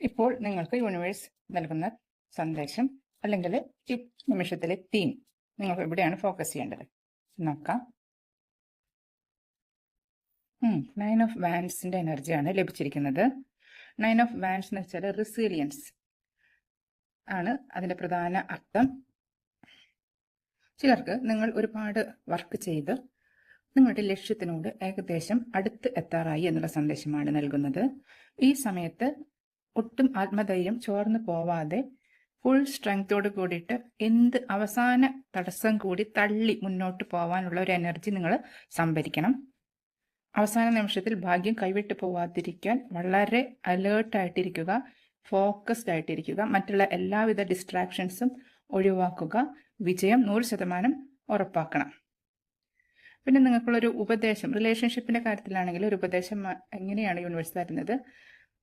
ഇപ്പോൾ നിങ്ങൾക്ക് യൂണിവേഴ്സ് നൽകുന്ന സന്ദേശം അല്ലെങ്കിൽ ഈ നിമിഷത്തിലെ തീം നിങ്ങൾ എവിടെയാണ് ഫോക്കസ് ചെയ്യേണ്ടത്. നോക്കാം. നയൻ ഓഫ് വാൻസിന്റെ എനർജിയാണ് ലഭിച്ചിരിക്കുന്നത്. നയൻ ഓഫ് വാൻസ് എന്ന് വെച്ചാൽ റിസീലിയൻസ് ആണ് അതിന്റെ പ്രധാന അർത്ഥം. ചിലർക്ക് നിങ്ങൾ ഒരുപാട് വർക്ക് ചെയ്ത് നിങ്ങളുടെ ലക്ഷ്യത്തിനോട് ഏകദേശം അടുത്ത് എത്താറായി എന്നുള്ള സന്ദേശമാണ് നൽകുന്നത്. ഈ സമയത്ത് ഒട്ടും ആത്മധൈര്യം ചോർന്നു പോവാതെ ഫുൾ സ്ട്രെങ്തോട് കൂടിയിട്ട് എന്ത് അവസാന തടസ്സം കൂടി തള്ളി മുന്നോട്ട് പോവാനുള്ള ഒരു എനർജി നിങ്ങൾ സംഭരിക്കണം. അവസാന നിമിഷത്തിൽ ഭാഗ്യം കൈവിട്ട് പോവാതിരിക്കാൻ വളരെ അലേർട്ടായിട്ടിരിക്കുക ഫോക്കസ്ഡ് ആയിട്ടിരിക്കുക മറ്റുള്ള എല്ലാവിധ ഡിസ്ട്രാക്ഷൻസും ഒഴിവാക്കുക വിജയം നൂറ് ശതമാനം ഉറപ്പാക്കണം. പിന്നെ നിങ്ങൾക്കുള്ളൊരു ഉപദേശം റിലേഷൻഷിപ്പിന്റെ കാര്യത്തിലാണെങ്കിൽ ഒരു ഉപദേശം എങ്ങനെയാണ് യൂണിവേഴ്സ് തരുന്നത്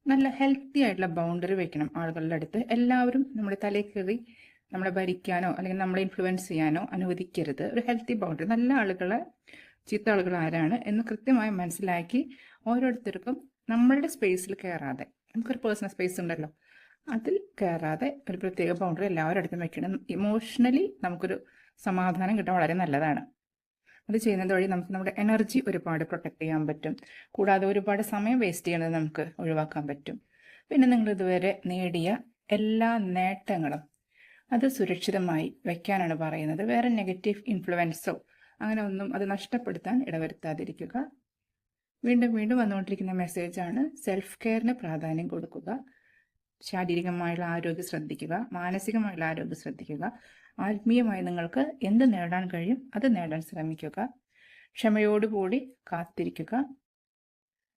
നല്ല ഹെൽത്തി ആയിട്ടുള്ള ബൗണ്ടറി വെക്കണം ആളുകളുടെ അടുത്ത്. എല്ലാവരും നമ്മുടെ തലയിൽ കയറി നമ്മളെ ഭരിക്കാനോ അല്ലെങ്കിൽ നമ്മളെ ഇൻഫ്ലുവൻസ് ചെയ്യാനോ അനുവദിക്കരുത്. ഒരു ഹെൽത്തി ബൗണ്ടറി നല്ല ആളുകളെ ചീത്ത ആളുകൾ ആരാണ് എന്ന് കൃത്യമായി മനസ്സിലാക്കി ഓരോരുത്തർക്കും നമ്മളുടെ സ്പേസിൽ കയറാതെ. നമുക്കൊരു പേഴ്സണൽ സ്പേസ് ഉണ്ടല്ലോ. അതിൽ കയറാതെ ഒരു പ്രത്യേക ബൗണ്ടറി എല്ലാവരുടെ അടുത്തും വെക്കണം. ഇമോഷണലി നമുക്കൊരു സമാധാനം കിട്ടാൻ വളരെ നല്ലതാണ്. അത് ചെയ്യുന്നത് വഴി നമുക്ക് നമ്മുടെ എനർജി ഒരുപാട് പ്രൊട്ടക്ട് ചെയ്യാൻ പറ്റും. കൂടാതെ ഒരുപാട് സമയം വേസ്റ്റ് ചെയ്യുന്നത് നമുക്ക് ഒഴിവാക്കാൻ പറ്റും. പിന്നെ നിങ്ങൾ ഇതുവരെ നേടിയ എല്ലാ നേട്ടങ്ങളും അത് സുരക്ഷിതമായി വയ്ക്കാനാണ് പറയുന്നത്. വേറെ നെഗറ്റീവ് ഇൻഫ്ലുവൻസോ അങ്ങനെ ഒന്നും അത് നഷ്ടപ്പെടുത്താൻ ഇടവരുത്താതിരിക്കുക. വീണ്ടും വീണ്ടും വന്നുകൊണ്ടിരിക്കുന്ന മെസ്സേജാണ് സെൽഫ് കെയറിന് പ്രാധാന്യം കൊടുക്കുക. ശാരീരികമായുള്ള ആരോഗ്യം ശ്രദ്ധിക്കുക മാനസികമായുള്ള ആരോഗ്യം ശ്രദ്ധിക്കുക ആത്മീയമായി നിങ്ങൾക്ക് എന്ത് നേടാൻ കഴിയും അത് നേടാൻ ശ്രമിക്കുക ക്ഷമയോടുകൂടി കാത്തിരിക്കുക.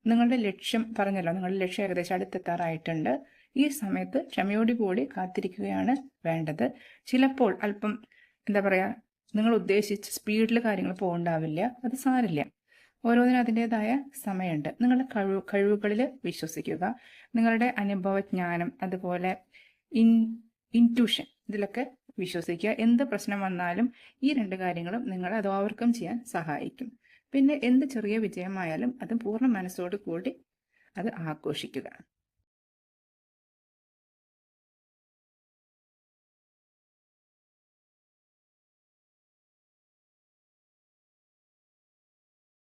നിങ്ങളുടെ ലക്ഷ്യം പറഞ്ഞല്ലോ നിങ്ങളുടെ ലക്ഷ്യം ഏകദേശം അടുത്തെത്താറായിട്ടുണ്ട്. ഈ സമയത്ത് ക്ഷമയോടുകൂടി കാത്തിരിക്കുകയാണ് വേണ്ടത്. ചിലപ്പോൾ അല്പം എന്താ പറയുക നിങ്ങൾ ഉദ്ദേശിച്ച സ്പീഡിൽ കാര്യങ്ങൾ പോകണ്ടാവില്ല അത് സാരില്ല. ഓരോന്നിനും അതിന്റെതായ സമയമുണ്ട്. നിങ്ങളുടെ കഴിവ് കഴിവുകളിൽ വിശ്വസിക്കുക. നിങ്ങളുടെ അനുഭവജ്ഞാനം അതുപോലെ ഇൻ ഇന്റ്യൂഷൻ ഇതിലൊക്കെ വിശ്വസിക്കുക. എന്ത് പ്രശ്നം വന്നാലും ഈ രണ്ട് കാര്യങ്ങളും നിങ്ങളെ അത് ഓവർകം ചെയ്യാൻ സഹായിക്കും. പിന്നെ എന്ത് ചെറിയ വിജയമായാലും അത് പൂർണ മനസ്സോട് കൂടി അത് ആഘോഷിക്കുക.